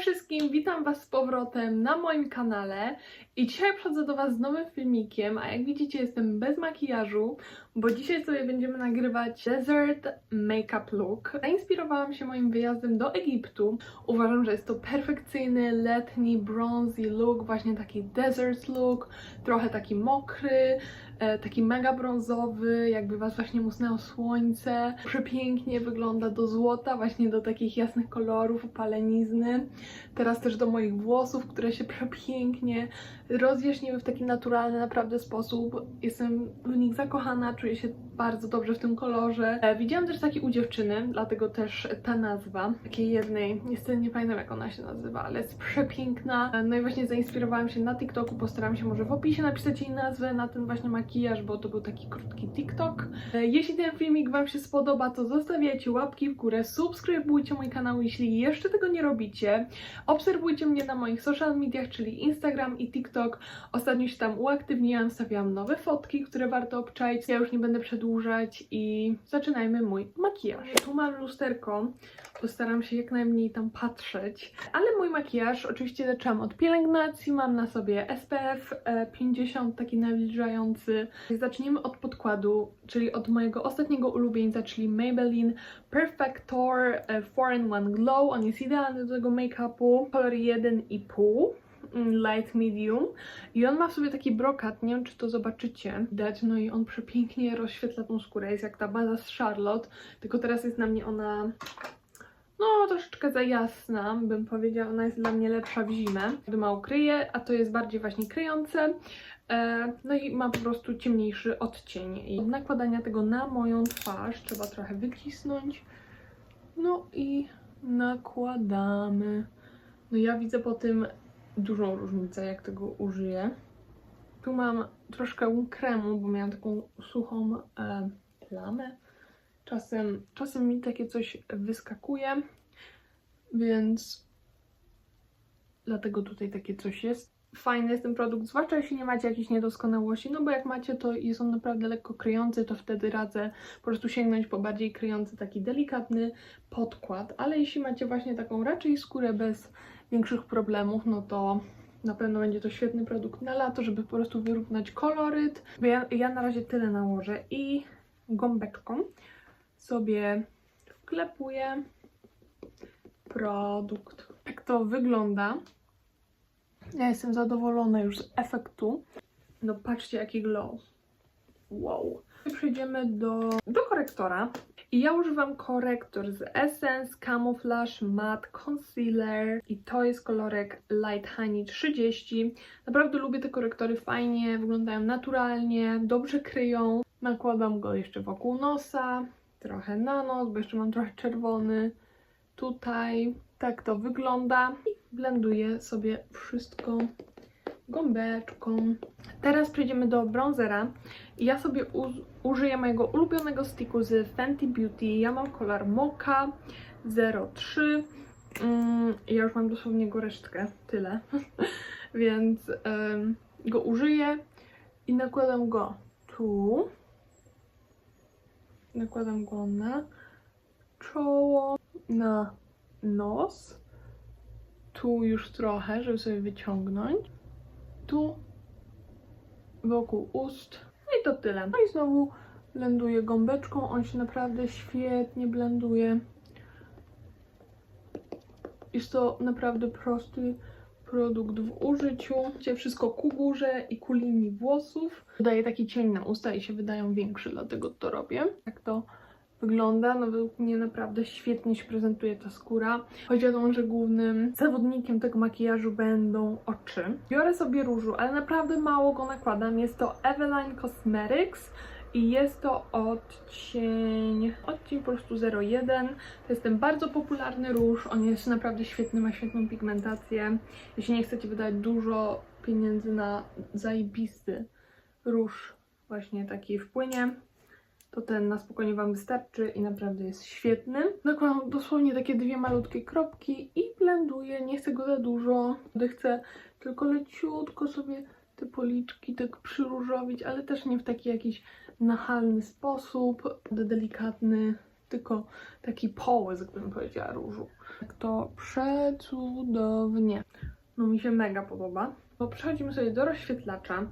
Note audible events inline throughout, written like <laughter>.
wszystkim, witam Was z powrotem na moim kanale i dzisiaj przychodzę do Was z nowym filmikiem, a jak widzicie jestem bez makijażu, bo dzisiaj sobie będziemy nagrywać Desert Makeup Look. Zainspirowałam się moim wyjazdem do Egiptu. Uważam, że jest to perfekcyjny, letni, bronzy look, właśnie taki desert look, trochę taki mokry, e, taki mega brązowy, jakby Was właśnie musnęło słońce. Przepięknie wygląda do złota, właśnie do takich jasnych kolorów, opalenizny. Teraz też do moich włosów, które się przepięknie rozjaśniły w taki naturalny naprawdę sposób. Jestem w nich zakochana, czuję się bardzo dobrze w tym kolorze. E, Widziałam też taki u dziewczyny, dlatego też ta nazwa, takiej jednej, niestety nie pamiętam jak ona się nazywa, ale jest przepiękna. E, No i właśnie zainspirowałam się na TikToku, postaram się może w opisie napisać jej nazwę na ten właśnie makijaż, bo to był taki krótki TikTok. E, Jeśli ten filmik Wam się spodoba, to zostawiajcie łapki w górę, subskrybujcie mój kanał, jeśli jeszcze tego nie robicie. Obserwujcie mnie na moich social mediach, czyli Instagram i TikTok. Ostatnio się tam uaktywniłam, stawiałam nowe fotki, które warto obczaić. Ja już nie będę przedłużać i zaczynajmy mój makijaż. Tu mam lusterko, postaram się jak najmniej tam patrzeć. Ale mój makijaż oczywiście zaczęłam od pielęgnacji, mam na sobie SPF e, 50, taki nawilżający. Zaczniemy od podkładu, czyli od mojego ostatniego ulubieńca, czyli Maybelline Perfector e, 4-in-1 Glow. On jest idealny do tego make-upu. Kolor 1,5 mm, light medium. I on ma w sobie taki brokat, nie wiem czy to zobaczycie, widać, no i on przepięknie rozświetla tą skórę, jest jak ta baza z Charlotte, tylko teraz jest na mnie ona no troszeczkę za jasna, bym powiedziała, ona jest dla mnie lepsza w zimę, gdy mało kryje, a to jest bardziej właśnie kryjące, E, no i ma po prostu ciemniejszy odcień. I od nakładania tego na moją twarz trzeba trochę wycisnąć, no i nakładamy. No ja widzę po tym dużą różnicę, jak tego użyję. Tu mam troszkę kremu, bo miałam taką suchą e, plamę. Czasem, czasem mi takie coś wyskakuje, więc dlatego tutaj takie coś jest. Fajny jest ten produkt, zwłaszcza jeśli nie macie jakichś niedoskonałości, no bo jak macie, to jest on naprawdę lekko kryjący, to wtedy radzę po prostu sięgnąć po bardziej kryjący, taki delikatny podkład, ale jeśli macie właśnie taką raczej skórę bez większych problemów, no to na pewno będzie to świetny produkt na lato, żeby po prostu wyrównać koloryt. Ja, ja na razie tyle nałożę i gąbeczką sobie wklepuję produkt. Tak to wygląda. Ja jestem zadowolona już z efektu. No patrzcie jaki glow. Wow. Przejdziemy do, do korektora. I ja używam korektor z Essence Camouflage Matte Concealer i to jest kolorek Light Honey 30. Naprawdę lubię te korektory, fajnie, wyglądają naturalnie, dobrze kryją. Nakładam go jeszcze wokół nosa, trochę na nos, bo jeszcze mam trochę czerwony. Tutaj tak to wygląda. I blenduję sobie wszystko gąbeczką. Teraz przejdziemy do bronzera. Ja sobie użyję mojego ulubionego sticku z Fenty Beauty. Ja mam kolor Mocha 03. Mm, ja już mam dosłownie go resztkę, tyle. <laughs> Więc em, go użyję i nakładam go tu. Nakładam go na czoło, na nos. Tu już trochę, żeby sobie wyciągnąć. Tu wokół ust. No i to tyle. No i znowu blenduję gąbeczką. On się naprawdę świetnie blenduje. Jest to naprawdę prosty produkt w użyciu. Wszystko ku górze i ku linii włosów. Dodaję taki cień na usta i się wydają większe, dlatego to robię. Tak to wygląda. No według mnie naprawdę świetnie się prezentuje ta skóra. Choć wiadomo, że głównym zawodnikiem tego makijażu będą oczy. Biorę sobie różu, ale naprawdę mało go nakładam. Jest to Eveline Cosmetics i jest to odcień, odcień po prostu 01. To jest ten bardzo popularny róż. On jest naprawdę świetny, ma świetną pigmentację. Jeśli nie chcecie wydać dużo pieniędzy na zajebisty róż, właśnie taki w płynie, to ten na spokojnie Wam wystarczy i naprawdę jest świetny. Nakładam dosłownie takie dwie malutkie kropki i blenduję. Nie chcę go za dużo, gdy chcę tylko leciutko sobie te policzki tak przyróżowić, ale też nie w taki jakiś nachalny sposób, delikatny tylko taki połysk, bym powiedziała, różu. Tak to przecudownie. No mi się mega podoba. Bo przechodzimy sobie do rozświetlacza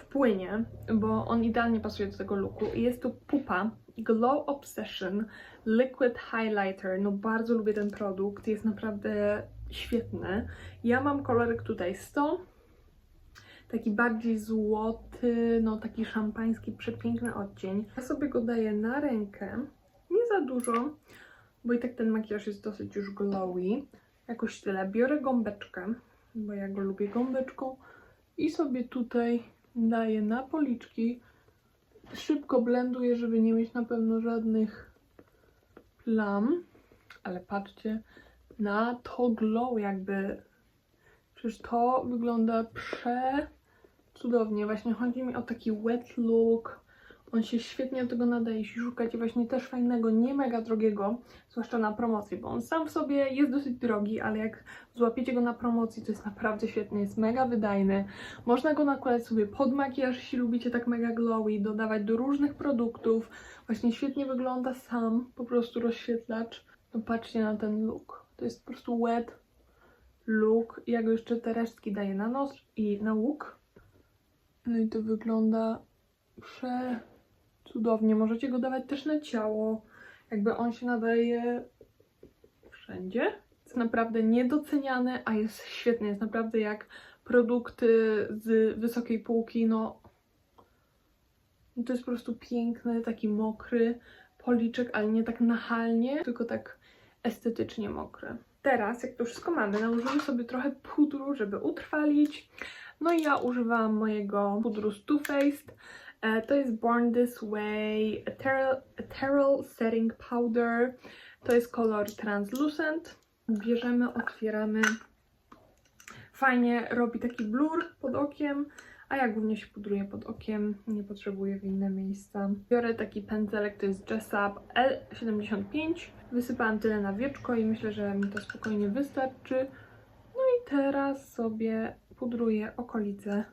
w płynie, bo on idealnie pasuje do tego looku. Jest to pupa Glow Obsession Liquid Highlighter. No bardzo lubię ten produkt, jest naprawdę świetny. Ja mam kolorek tutaj 100, taki bardziej złoty, no taki szampański, przepiękny odcień. Ja sobie go daję na rękę, nie za dużo, bo i tak ten makijaż jest dosyć już glowy. Jakoś tyle. Biorę gąbeczkę, bo ja go lubię gąbeczką i sobie tutaj daję na policzki. Szybko blenduję, żeby nie mieć na pewno żadnych plam. Ale patrzcie na to glow jakby. Przecież to wygląda przecudownie. Właśnie chodzi mi o taki wet look. On się świetnie do tego nadaje, jeśli szukacie właśnie też fajnego, nie mega drogiego, zwłaszcza na promocji, bo on sam w sobie jest dosyć drogi, ale jak złapiecie go na promocji, to jest naprawdę świetny, jest mega wydajny. Można go nakładać sobie pod makijaż, jeśli lubicie tak mega glowy, dodawać do różnych produktów. Właśnie świetnie wygląda sam, po prostu rozświetlacz. No patrzcie na ten look. To jest po prostu wet look. Ja go jeszcze te resztki daję na nos i na łuk. No i to wygląda przecudownie. Możecie go dawać też na ciało. Jakby on się nadaje wszędzie. Jest naprawdę niedoceniany, a jest świetny. Jest naprawdę jak produkty z wysokiej półki. No to jest po prostu piękny, taki mokry policzek, ale nie tak nachalnie, tylko tak estetycznie mokry. Teraz, jak to wszystko mamy, nałożymy sobie trochę pudru, żeby utrwalić. No i ja używam mojego pudru z Too Faced. E, To jest Born This Way Ethereal, Setting Powder. To jest kolor Translucent. Bierzemy, otwieramy. Fajnie robi taki blur pod okiem, a ja głównie się pudruję pod okiem, nie potrzebuję w inne miejsca. Biorę taki pędzelek, to jest Dress Up L75. Wysypałam tyle na wieczko i myślę, że mi to spokojnie wystarczy. No i teraz sobie pudruję okolice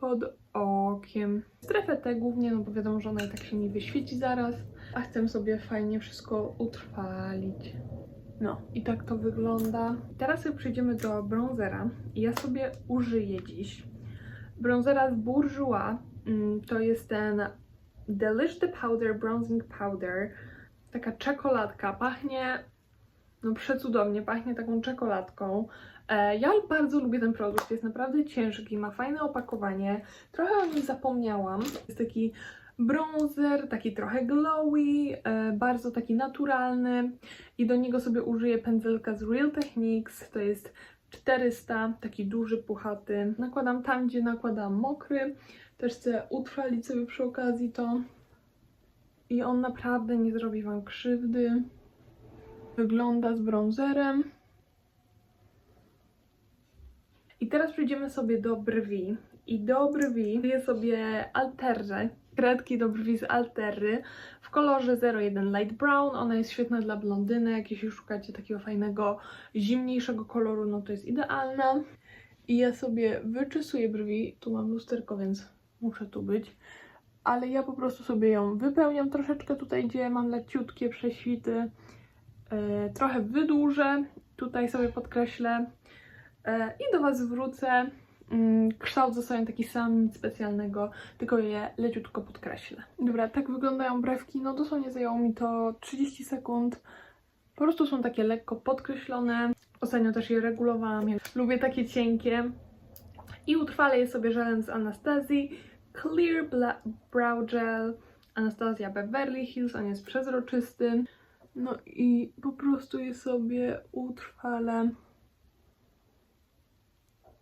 pod okiem. Strefę tę głównie, no bo wiadomo, że ona i tak się nie wyświeci zaraz, a chcę sobie fajnie wszystko utrwalić. No i tak to wygląda. Teraz sobie przejdziemy do bronzera. Ja sobie użyję dziś bronzera z Bourjois. Mm, To jest ten Delish the Powder Bronzing Powder. Taka czekoladka. Pachnie no przecudownie, pachnie taką czekoladką. E, Ja bardzo lubię ten produkt, jest naprawdę ciężki, ma fajne opakowanie. Trochę o nim zapomniałam. Jest taki bronzer, taki trochę glowy, e, bardzo taki naturalny i do niego sobie użyję pędzelka z Real Techniques, to jest 400, taki duży, puchaty. Nakładam tam, gdzie nakładam mokry, też chcę utrwalić sobie przy okazji to i on naprawdę nie zrobi Wam krzywdy. Wygląda z bronzerem. I teraz przejdziemy sobie do brwi. I do brwi je sobie Alterze, kredki do brwi z Altery w kolorze 01 Light Brown. Ona jest świetna dla blondynek. Jeśli szukacie takiego fajnego, zimniejszego koloru, no to jest idealna. I ja sobie wyczesuję brwi. Tu mam lusterko, więc muszę tu być. Ale ja po prostu sobie ją wypełniam troszeczkę tutaj, gdzie mam leciutkie prześwity. Yy, trochę wydłużę. Tutaj sobie podkreślę. E, I do Was wrócę. Mm, Kształt zostaje taki sam, nic specjalnego, tylko je leciutko podkreślę. Dobra, tak wyglądają brewki. No dosłownie zajęło mi to 30 sekund. Po prostu są takie lekko podkreślone. Ostatnio też je regulowałam. Ja lubię takie cienkie. I utrwalę je sobie żelem z Anastazji. Clear Bla Brow Gel. Anastazja Beverly Hills. On jest przezroczysty. No i po prostu je sobie utrwalę.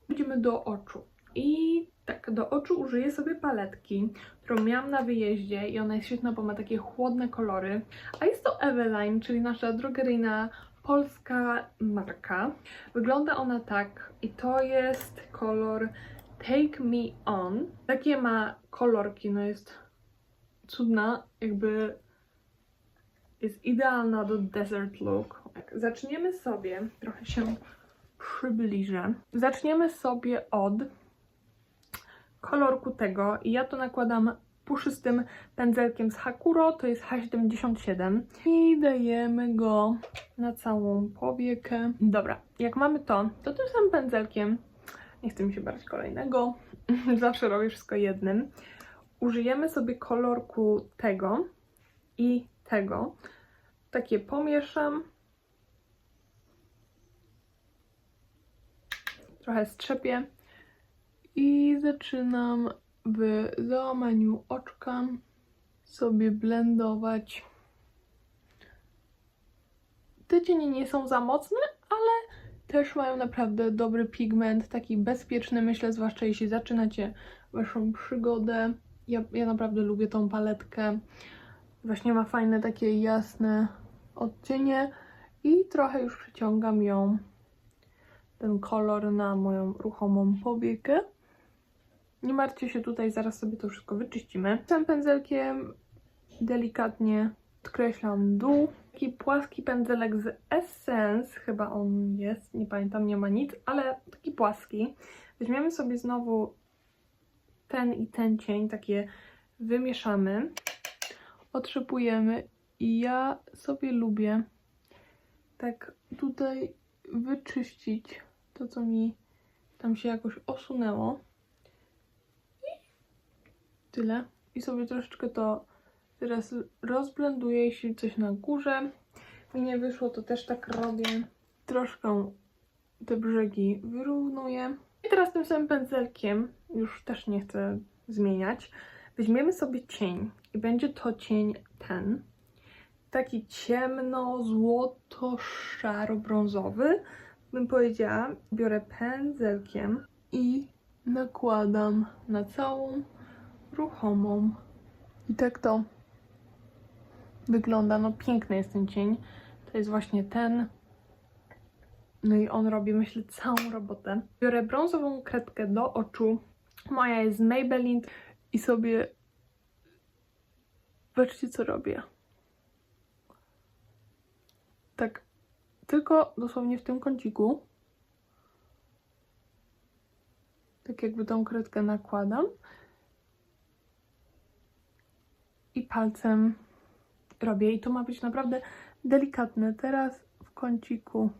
Idziemy do oczu. I tak, do oczu użyję sobie paletki, którą miałam na wyjeździe i ona jest świetna, bo ma takie chłodne kolory. A jest to Eveline, czyli nasza drogeryjna polska marka. Wygląda ona tak i to jest kolor Take Me On. Takie ma kolorki, no jest cudna, jakby jest idealna do desert look. Zaczniemy sobie, trochę się przybliżę. Zaczniemy sobie od kolorku tego i ja to nakładam puszystym pędzelkiem z Hakuro, to jest H77 i dajemy go na całą powiekę. Dobra, jak mamy to, to tym samym pędzelkiem, nie chcę mi się brać kolejnego, <laughs> zawsze robię wszystko jednym, użyjemy sobie kolorku tego i tego. Takie pomieszam. Trochę strzepię i zaczynam w załamaniu oczka sobie blendować. Te cienie nie są za mocne, ale też mają naprawdę dobry pigment, taki bezpieczny, myślę, zwłaszcza jeśli zaczynacie waszą przygodę. Ja, ja naprawdę lubię tą paletkę. Właśnie ma fajne takie jasne odcienie i trochę już przyciągam ją, ten kolor na moją ruchomą powiekę. Nie martwcie się tutaj, zaraz sobie to wszystko wyczyścimy. Tym pędzelkiem delikatnie odkreślam dół. Taki płaski pędzelek z Essence, chyba on jest, nie pamiętam, nie ma nic, ale taki płaski. Weźmiemy sobie znowu ten i ten cień, takie wymieszamy, otrzepujemy i ja sobie lubię tak tutaj wyczyścić to, co mi tam się jakoś osunęło. Tyle. I sobie troszeczkę to teraz rozblenduję, jeśli coś na górze mi nie wyszło, to też tak robię. Troszkę te brzegi wyrównuję. I teraz tym samym pędzelkiem, już też nie chcę zmieniać, weźmiemy sobie cień i będzie to cień ten. Taki ciemno-złoto-szaro-brązowy, bym powiedziała. Biorę pędzelkiem i nakładam na całą ruchomą. I tak to wygląda. No piękny jest ten cień. To jest właśnie ten. No i on robi, myślę, całą robotę. Biorę brązową kredkę do oczu. Moja jest z Maybelline i sobie patrzcie co robię. Tak tylko dosłownie w tym kąciku. Tak jakby tą kredkę nakładam. I palcem robię. I to ma być naprawdę delikatne. Teraz w kąciku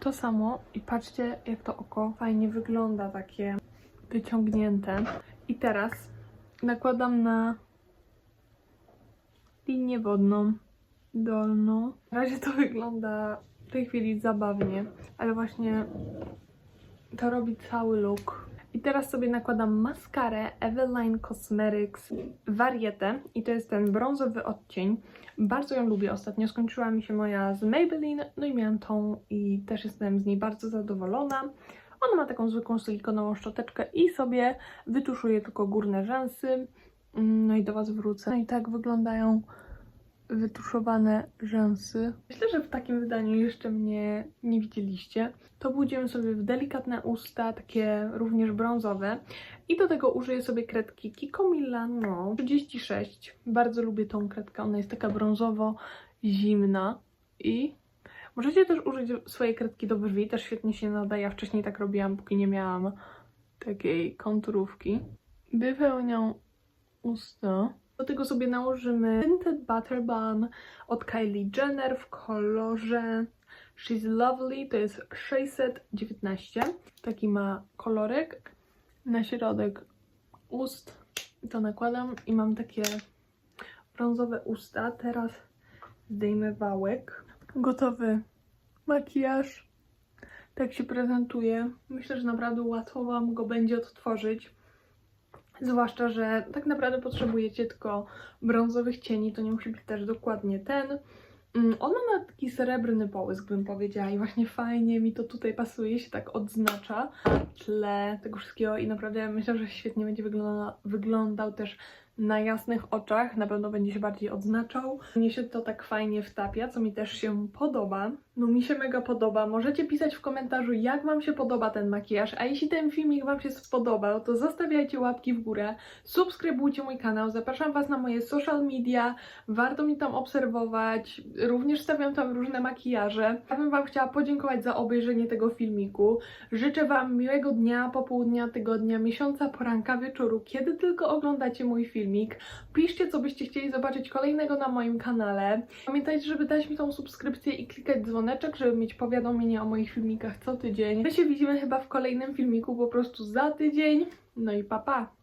to samo. I patrzcie, jak to oko fajnie wygląda, takie wyciągnięte. I teraz nakładam na linię wodną dolną. Na razie to wygląda w tej chwili zabawnie, ale właśnie to robi cały look. I teraz sobie nakładam maskarę Eveline Cosmetics Varietę i to jest ten brązowy odcień. Bardzo ją lubię. Ostatnio skończyła mi się moja z Maybelline, no i miałam tą i też jestem z niej bardzo zadowolona. Ona ma taką zwykłą silikonową szczoteczkę i sobie wytuszuję tylko górne rzęsy. Mm, No i do Was wrócę. No i tak wyglądają wytuszowane rzęsy. Myślę, że w takim wydaniu jeszcze mnie nie widzieliście. To pójdziemy sobie w delikatne usta, takie również brązowe. I do tego użyję sobie kredki Kiko Milano 36. Bardzo lubię tą kredkę, ona jest taka brązowo-zimna. I możecie też użyć swojej kredki do brwi, też świetnie się nadaje. Ja wcześniej tak robiłam, póki nie miałam takiej konturówki. Wypełniam usta. Do tego sobie nałożymy Tinted Butter Balm od Kylie Jenner w kolorze She's Lovely, to jest 619. Taki ma kolorek. Na środek ust to nakładam i mam takie brązowe usta. Teraz zdejmę wałek. Gotowy makijaż. Tak się prezentuje. Myślę, że naprawdę łatwo Wam go będzie odtworzyć. Zwłaszcza, że tak naprawdę potrzebujecie tylko brązowych cieni, to nie musi być też dokładnie ten. Mm, On ma taki srebrny połysk, bym powiedziała, i właśnie fajnie mi to tutaj pasuje, się tak odznacza na tle tego wszystkiego i naprawdę myślę, że świetnie będzie wygląda, wyglądał też na jasnych oczach, na pewno będzie się bardziej odznaczał. Mnie się to tak fajnie wtapia, co mi też się podoba. No mi się mega podoba. Możecie pisać w komentarzu, jak Wam się podoba ten makijaż, a jeśli ten filmik Wam się spodobał, to zostawiajcie łapki w górę, subskrybujcie mój kanał, zapraszam Was na moje social media, warto mi tam obserwować, również stawiam tam różne makijaże. Ja bym Wam chciała podziękować za obejrzenie tego filmiku. Życzę Wam miłego dnia, popołudnia, tygodnia, miesiąca, poranka, wieczoru, kiedy tylko oglądacie mój filmik. Piszcie, co byście chcieli zobaczyć kolejnego na moim kanale. Pamiętajcie, żeby dać mi tą subskrypcję i klikać dzwoneczek, żeby mieć powiadomienia o moich filmikach co tydzień. My się widzimy chyba w kolejnym filmiku po prostu za tydzień. No i pa pa!